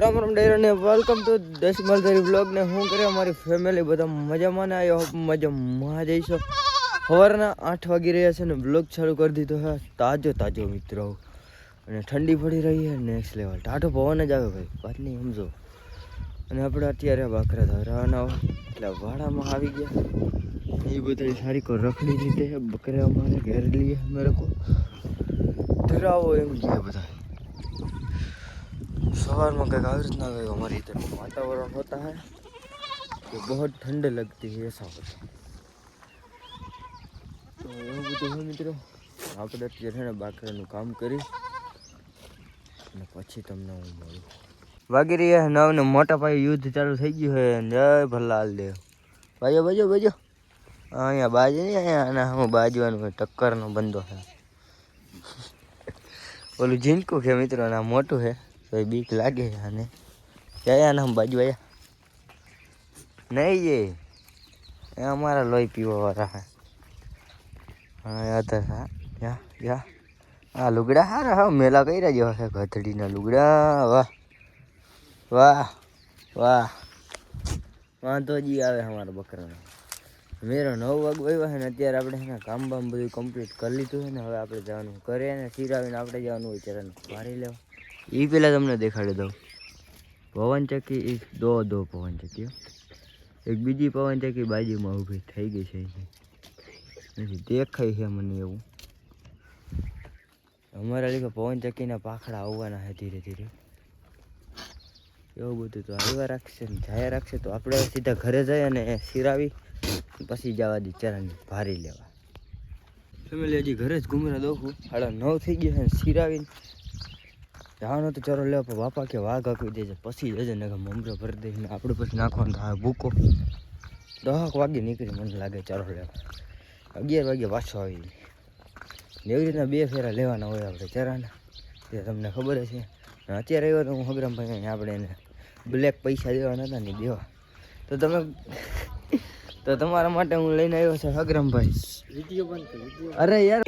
રામ રામ ડેરો ને welcome to દશમલધરી blog ને હું કરે અમારી ફેમિલી બધા મજામાં ને આવ્યો મજામાં જઈશો સવારના આઠ વાગી રહ્યા છે ને બ્લોગ ચાલુ કરી દીધો હે તાજો તાજો મિત્રો. અને ઠંડી પડી રહી છે નેક્સ્ટ લેવલ ટાઢો પવન જ આવે ભાઈ. વાત નહીં સમજો. અને આપણે અત્યારે બાકરા ધરાવાના એટલે વાડામાં આવી ગયા. એ બધા સારી કો રખડી લીધે બકરા અમારે ઘેર લઈએ અમે લોકો. ધરાવો એમ જોઈએ બધા સવારમાં કંઈક આવી રીતના કંઈક हमारी इधर वातावरण होता है कि बहुत ठंड लगती है ऐसा होता है તો એવું બધું હોય મિત્રો આપણે અત્યારે છે ને બાકરાનું કામ કરી અને પછી તમને હું મળું વાગી રહ્યા નવ ને મોટા પાયે યુદ્ધ ચાલુ થઈ ગયું છે જય ભલાલ દેવ બાજો બાજો બાજો અહીંયા બાજ નહીં અહીંયા આના હું બાજવાનું હોય ટક્કરનો બંધો છે ઓલું ઝીંકું છે મિત્રો ના મોટું છે તો બીક લાગે આને ક્યાં નામ બાજુ આયા નહીં એ. એ અમારા લોહી પીવા વાળા હા, યાદ હા યા યા. આ લુગડા હારા હા, મેલા કર્યા જેવા છે, ગધડીના લુગડા. વાહ. વાહ વાહ. વાંધો જી આવે અમારા બકરાનો. મેરો નવ વાગ આવ્યો છે ને, અત્યારે આપણે એના કામ બામ બધું કમ્પ્લીટ કરી લીધું છે ને, હવે આપણે જવાનું કરીએ ને સિરાવીને આપણે જવાનું હોય ત્યારે ભારી લેવા. એ પહેલાં તમને દેખાડી દઉં. પવનચક્કી એક દો દો પવન ચક્કીઓ એક બીજી પવનચક્કી બાજુમાં ઊભી થઈ ગઈ છે. નથી દેખાય છે મને એવું. અમારા લીધે પવનચક્કીના પાખડા આવવાના છે ધીરે ધીરે. એવું બધું તો આવ્યા રાખશે ને જાય રાખશે તો આપણે સીધા ઘરે જઈ અને સિરાવી પછી જવા દી ચરણ ભારી લેવા. ફેમિલી હજી ઘરે જ ઘૂમરા દોખું. સાડા નવ થઈ ગયા છે સિરાવીને જવાનો તો ચારો લેવા પણ બાપા કે વાઘ આપી દેજે પછી જજે ને મમરો ભરી દઈને આપણે પછી નાખવાનો થાય. ભૂકો. દહક વાગે નીકળી મને લાગે ચારો લેવા અગિયાર વાગે પાછો આવી એવી રીતના બે ફેરા લેવાના હોય આપણે ચરાના. એ તમને ખબર છે અત્યારે આવ્યો તો હું હગરામભાઈ આપણે એને બ્લેક પૈસા દેવાના હતા ને દેવા. તો તમે તો તમારા માટે હું લઈને આવ્યો છું હગરામભાઈ અરે યાર.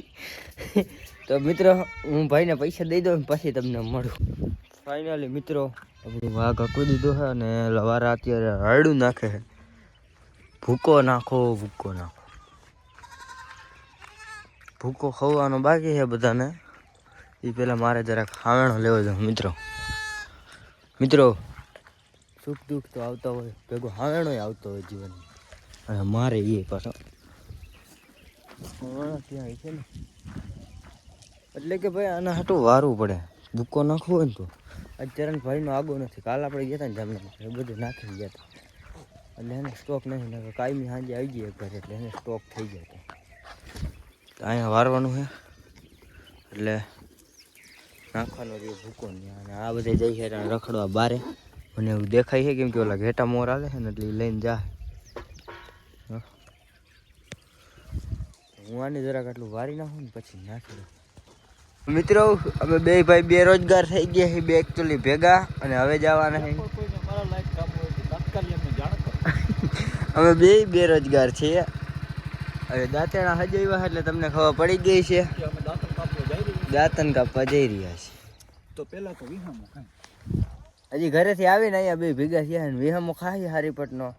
તો મિત્રો, હું ભાઈને પૈસા દઈ દઉં પછી તમને મળું. ફાઇનલી મિત્રો, આપણું વાઘ આપી દીધું છે અને લવારા અત્યારે હરડું નાખે છે. ભૂકો નાખો ભૂકો નાખો. ભૂકો ખવવાનો બાકી છે બધાને. એ પહેલાં મારે જરાક ખાવણો લેવો છે, મિત્રો. મિત્રો, સુખ દુઃખ તો આવતા હોય, ભેગો હાવેણો આવતો હોય જીવનમાં. અને મારે એ પાછો. ત્યાં છે ને. એટલે કે ભાઈ આના હાટું વારવું પડે. ભૂકો નાખવો હોય ને તો. અત્યારે ભાઈનો આગો નથી. કાલ આપણે ગયા હતા ને જામનગર. એ બધું નાખી ગયા હતા એટલે એને સ્ટોક નથી ને કાયમી સાંજે આવી એક ઘરે એટલે એને સ્ટોક થઈ હતો તો. અહીંયા વારવાનું છે એટલે નાખવાનો રહ્યો ભૂકો નહીં અને આ બધે જઈ છે રખડવા બારે. મને એવું દેખાય છે કેમ કે ઓલા ઘેટા મોર આવે છે ને એટલે લઈને જાય હું આને જરાક આટલું વારી નાખું ને પછી નાખી દઉં. મિત્રો અમે બે ભાઈ બેરોજગાર થઈ ગયા છે બે એકચ્યુઅલી ભેગા અને હવે જવાના છે અમે બે બેરોજગાર છીએ. હવે દાંતેણા હજાવ્યા એટલે તમને ખબર પડી ગઈ છે. અમે દાંતણ કાપવા જઈ રહ્યા દાંતન કાપવા જઈ રહ્યા છે તો પેલા તો વિહામો કાંઈ હજી ઘરેથી આવીને અહીંયા બે ભેગા થયા ને વિહામો ખાઈ હારીપટનો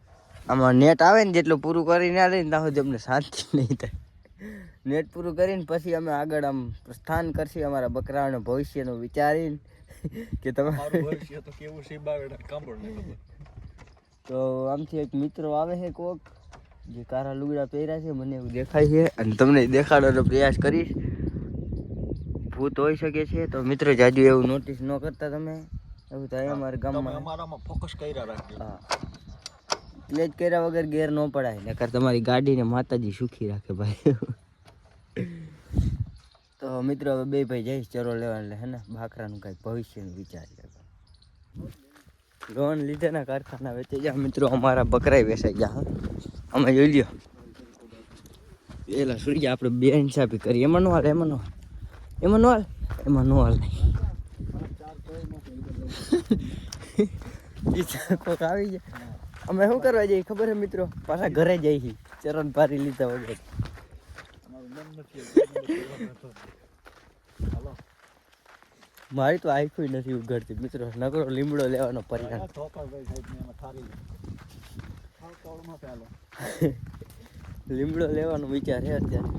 આમાં નેટ આવે ને જેટલું પૂરું કરીને ને ત્યાં સુધી અમને શાંતિ નહીં થાય. નેટ પૂરું કરીને પછી અમે આગળ આમ પ્રસ્થાન કરશે અમારા બકરાઓને ભવિષ્યનું વિચારીને કે તમે ભવિષ્ય તો કેવું છે બાગડા કાંબળ ને ખબર. તો આમથી એક મિત્રો આવે છે કોક જે કારા લુગડા પહેર્યા છે મને એવું દેખાય છે. અને તમને દેખાડવાનો પ્રયાસ કરીશ. ભૂત હોઈ શકે છે. તો મિત્રો જાજુ એવું નોટિસ ન કરતા તમે. એવું થાય અમારા ગામમાં અમારામાં ફોકસ કર્યા રાખજો. હા. પ્લેજ કર્યા વગર ગેર ન પડાય. નકર તમારી ગાડીને માતાજી સુખી રાખે ભાઈ. તો મિત્રો હવે બે ભાઈ જઈશ ચરો લેવા એટલે હે ને બાકરાનું કાંઈ ભવિષ્યનું વિચાર લોન લીધેના કારખાના વેચી ગયા. મિત્રો અમારા બકરાય વેચાઈ ગયા અમે જોઈ લ્યો. પેલા સૂર્ય આપણે બે ઇન્સાફી કરીએ એમાં નો હાલ, એમાં નો એમાં નો હાલ? એમાં નો હાલ. કોક આવી જાય અમે શું કરવા જઈએ? ખબર હે મિત્રો? પાછા ઘરે જઈએ ચરણ પારી લીધા વગર અમારું મન નથી હાલો મારી તો આખું નથી ઉઘડતી મિત્રો. નકરો લીમડો લેવાનો પરિણામ. લીમડો લેવાનો વિચાર છે અત્યારે.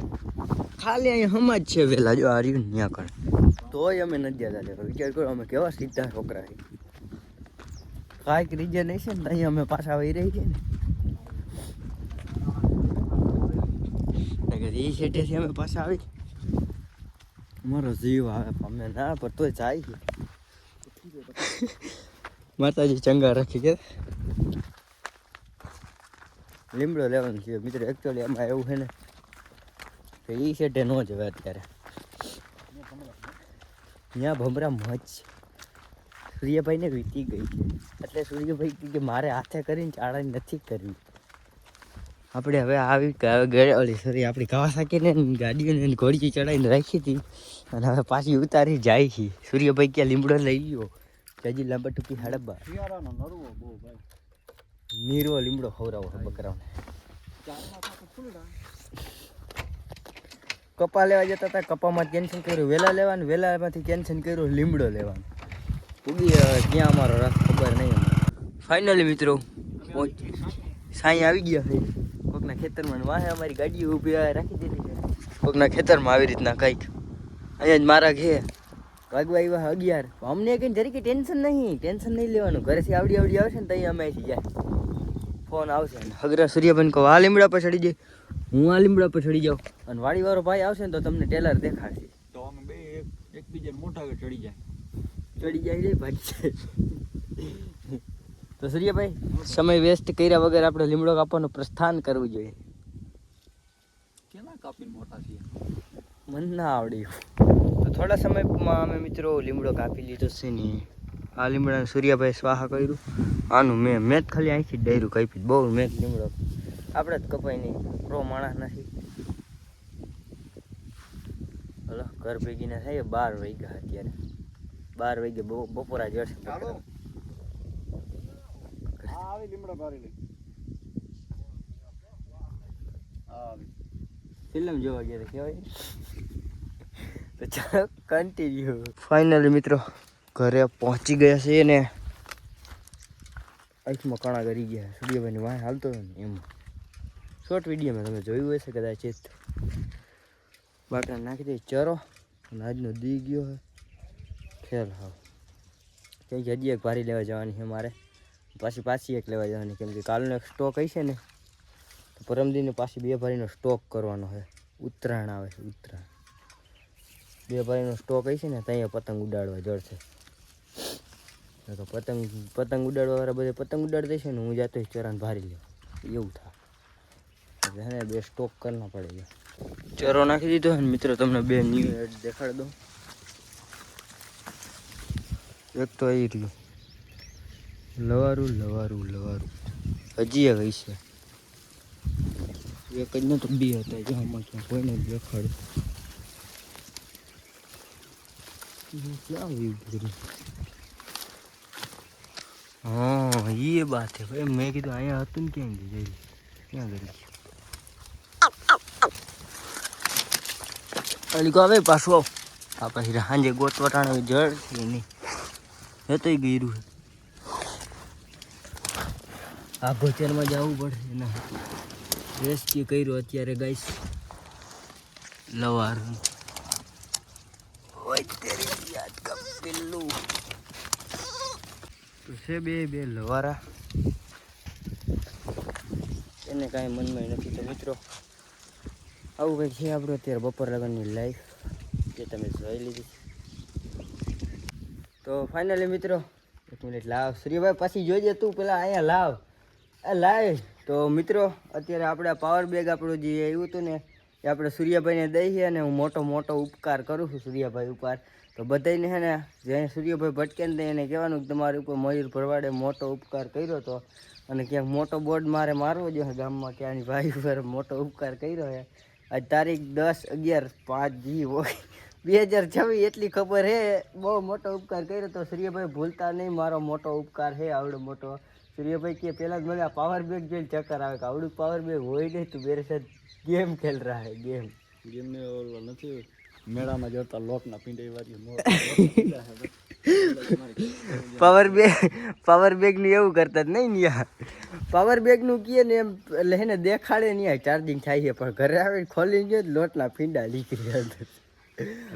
ખાલી અહીંયા હમા જ છે વેલા જો આ રહ્યું ત્યાં કણ તોય અમે નથી જતા લેવા. વિચાર કરો અમે કેવા સીધા છોકરા છે કાંઈક રીઝન હશે ને અહીં અહીંયા અમે પાછા વહી રહી છીએ ને. એ સેટેથી અમે પાછા આવી. અમારો જીવ આવે પણ અમે ના પણ તોય જાય માતાજી ચંગા રાખી કે? લીમડો લેવાનું છે મિત્રો એકચ્યુઅલી એમાં એવું છે ને કે એ સેટે ન જવાય અત્યારે. ત્યાં ભમરા મચ સૂર્યભાઈને વીતી ગઈ છે. એટલે સૂર્યભાઈ કે મારે હાથે કરીને ચાળાની નથી કરવી. આપણે હવે આવી ઓલી સોરી આપણી કાવાસાકીને ગાડીઓને ને ઘોડી ચડાવીને રાખી હતી. અને હવે પાછી ઉતારી જાય છે. સૂર્યભાઈ ક્યાં લીમડો લઈ ગયો. જજી લાંબા ટૂંકી હડબ્બા નરવો લીમડો ખવડાવો છે બકરાઓને કપા લેવા જતા હતા. કપામાં કેન્સલ કર્યું. વેલા લેવાનું વેલામાંથી કેન્સલ કર્યું લીમડો લેવાનું. ઉગી ક્યાં અમારો રસ ખબર નહીં ફાઇનલી મિત્રો સાંઈ આવી ગયા છે. કોકના ખેતરમાં વાહે અમારી ગાડીઓ ઊભી રાખી દીધી કોકના ખેતરમાં આવી રીતના કંઈક. અહીંયા જ મારા ઘે વાગવા આવ્યા અગિયાર. અમને કંઈ જરીકે ટેન્શન નહીં ટેન્શન નહીં લેવાનું. ઘરેથી આવડી આવડી આવશે ને ત્યાં અમે જાય. ફોન આવશે. હગરા સૂર્યબેન કહો આ લીમડા પર ચડી જાય. હું આ લીમડા પર ચડી જાઉં. અને વાડીવાળો ભાઈ આવશે ને તો તમને ટેલર દેખાડશે. તો અમે બે એક એકબીજાને મોઢા આગળ ચડી જાય. ચડી જાય રે ભાઈ. તો સૂર્યભાઈ સમય વેસ્ટ કર્યા વગર આપણે લીમડો કાપવાનું પ્રસ્થાન કરવું જોઈએ. કેના કાપીને મોટા છીએ? મને ના આવડ્યું તો થોડા સમયમાં અમે મિત્રો લીમડો કાપી લીધો છે ને. આ લીમડાને સૂર્યાભાઈ સ્વાહા કર્યું. આનું મેં મેં જ ખાલી અહીંથી જ ડાયરું કાપી બહુ મેં લીમડો. આપણે જ કપાય નહીં. પ્રો માણસ નથી. હલો ઘર ભેગીને થાય બાર વાગ્યા અત્યારે. બાર વાગ્યા બહુ બપોરા જશે આવી, લીમડો ભારી લઈ આવી. ફિલ્મ જોવા ગયા કહેવાય તો ચાલો કન્ટિન્યુ ફાઇનલી મિત્રો, ઘરે પહોંચી ગયા છે ને. આંખમાં કણા કરી ગયા. સૂર્યભાઈની વાય હાલતો હતો ને, એમ. શોર્ટ વિડીયોમાં તમે જોયું હશે કદાચ બાટલા નાખી દઈ ચરો. અને આજનો દી ગયો ખેલ હાવ. કંઈક જગ્યાએ ભારી લેવા જવાની છે મારે. પાછી પાછી એક લેવા જવાની, કેમ કે કાલનો એક સ્ટોક હશે ને, તો પરમદીને પાછી બે ભારીનો સ્ટોક કરવાનો છે. ઉત્તરાયણ આવે છે, ઉત્તરાયણ. બે ભારીનો સ્ટોક હશે ને ત્યાં પતંગ ઉડાડવા જડશે. તો પતંગ પતંગ ઉડાડવા વાળા બધે પતંગ ઉડાડતા છે ને, હું જાતો ચરાને ભારી લેવા. એવું થાય. એટલે હે ને, બે સ્ટોક કરના પડે છે ચરો નાખી દીધો ને, મિત્રો, તમને બે ન્યૂ એડ દેખાડ દઉં. એક તો એ રહ્યું લવારું લવારું લવારું. હજી એક હશે એક જ નતો બે હતા જો, આમાં કોઈને દેખાડું ક્યાં હા એ બાત છે. ભાઈ, મેં કીધું અહીંયા હતું ને ક્યાં ગયું ક્યાં ગયું અલી આવે પાછું આવ. આ પછી સાંજે ગોતવટાણે જળ છે નહીં. એ તો ગીરું છે. આ ભોજનમાં જવું પડે એના. રેસ્ક્યુ કર્યું અત્યારે ગાઈસ લવાર. તો છે બે બે લવારા. એને કાંઈ મનમાં નથી. તો મિત્રો, આવું કંઈક છે આપણું અત્યારે બપોર લગનની લાઈફ જે તમે જોઈ લીધી. તો ફાઇનલી મિત્રો, એક મિનિટ લાવ. શ્રીભાઈ, પાછી જોઈજે તું, પેલા અહીંયા લાવ. લાવ તો મિત્રો, અત્યારે આપણે પાવર બેગ આપણું જે આવ્યું હતું ને, એ આપણે સૂર્યભાઈને દઈએ અને હું મોટો મોટો ઉપકાર કરું છું સૂર્યભાઈ ઉપર. તો બધાને છે ને જે સૂર્યભાઈ ભટકે ને એને કહેવાનું કે તમારી ઉપર મયુર ભરવાડે મોટો ઉપકાર કર્યો હતો અને ક્યાંક મોટો બોર્ડ મારે મારવો જોઈએ ગામમાં કે ભાઈ ઉપર મોટો ઉપકાર કર્યો છે. આજ તારીખ દસ અગિયાર પાંચ જી હોય. બે હજાર છવ્વીસ એટલી ખબર હે બહુ મોટો ઉપકાર કર્યો તો સૂર્યભાઈ ભૂલતા નહીં, મારો મોટો ઉપકાર હે આવડો મોટો. સૂર્યભાઈ કે પહેલાં જ મને આ પાવર બેગ જોઈને ચક્કર આવે કે આવડું પાવર બેગ હોય નહીં તું મેરે સાથે ગેમ ખેલ રહા હે ગેમ ગેમને ઓલો નથી મેળામાં જતા લોકના પીંડે વાળી પાવર બેગ પાવર બેગનું એવું કરતા જ નહીં નિયા પાવર બેગનું કીએ ને એમ એટલે એને દેખાડે નહીં આ ચાર્જિંગ થાય છે પણ ઘરે આવે ખોલીને ગયો લોટના ફીંડા નીકળી અંદર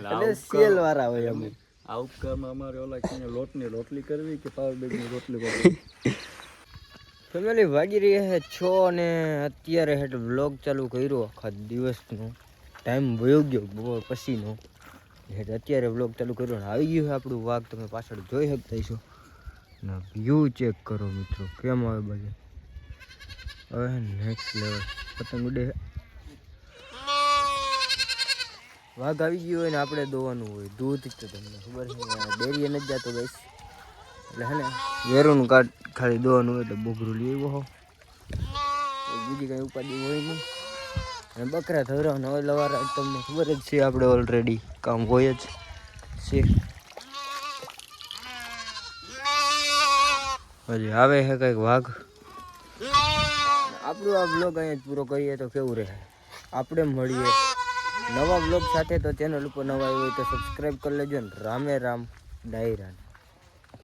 એટલે સેલ વાળા હોય અમે. આ ઉપકારમાં અમારે ઓલા લોટની રોટલી કરવી કે પાવર બેગની રોટલી કરવી ફેમિલી વાગી રહી છે છ અને અત્યારે હેઠ વ્લોગ ચાલુ કર્યો આખા દિવસનો. ટાઈમ વયો ગયો બપોર પછીનો. હેઠ અત્યારે વ્લોગ ચાલુ કર્યો અને આવી ગયું છે આપણું વાઘ. તમે પાછળ જોઈ શકતા છો ને વ્યૂ ચેક કરો મિત્રો, કેમ આવે બાજુ હવે નેક્સ્ટ લેવલ પતંગ ઉડે વાઘ આવી ગયો હોય ને આપણે દોવાનું હોય. દૂધ તો તમને ખબર છે, ડેરીએ નથી જતો ગઈશ એટલે હે ને વેરુનું કાર્ડ ખાલી દોવાનું હોય એટલે બોગરું લઈ આવ્યો હો. બીજી કાંઈ ઉપાધિ હોય નહીં. અને બકરા ધરવાના હોય લવારા તમને ખબર જ છે આપણે ઓલરેડી કામ હોય જ છે. હજી આવે છે કંઈક વાઘ? આપણું આ બ્લોગ અહીંયા જ પૂરો કરીએ તો કેવું રહે? આપણે મળીએ. નવા બ્લોગ સાથે તો ચેનલ ઉપર નવા આવ્યું હોય તો સબસ્ક્રાઈબ કરી લેજો ને. રામે રામ ડાયરા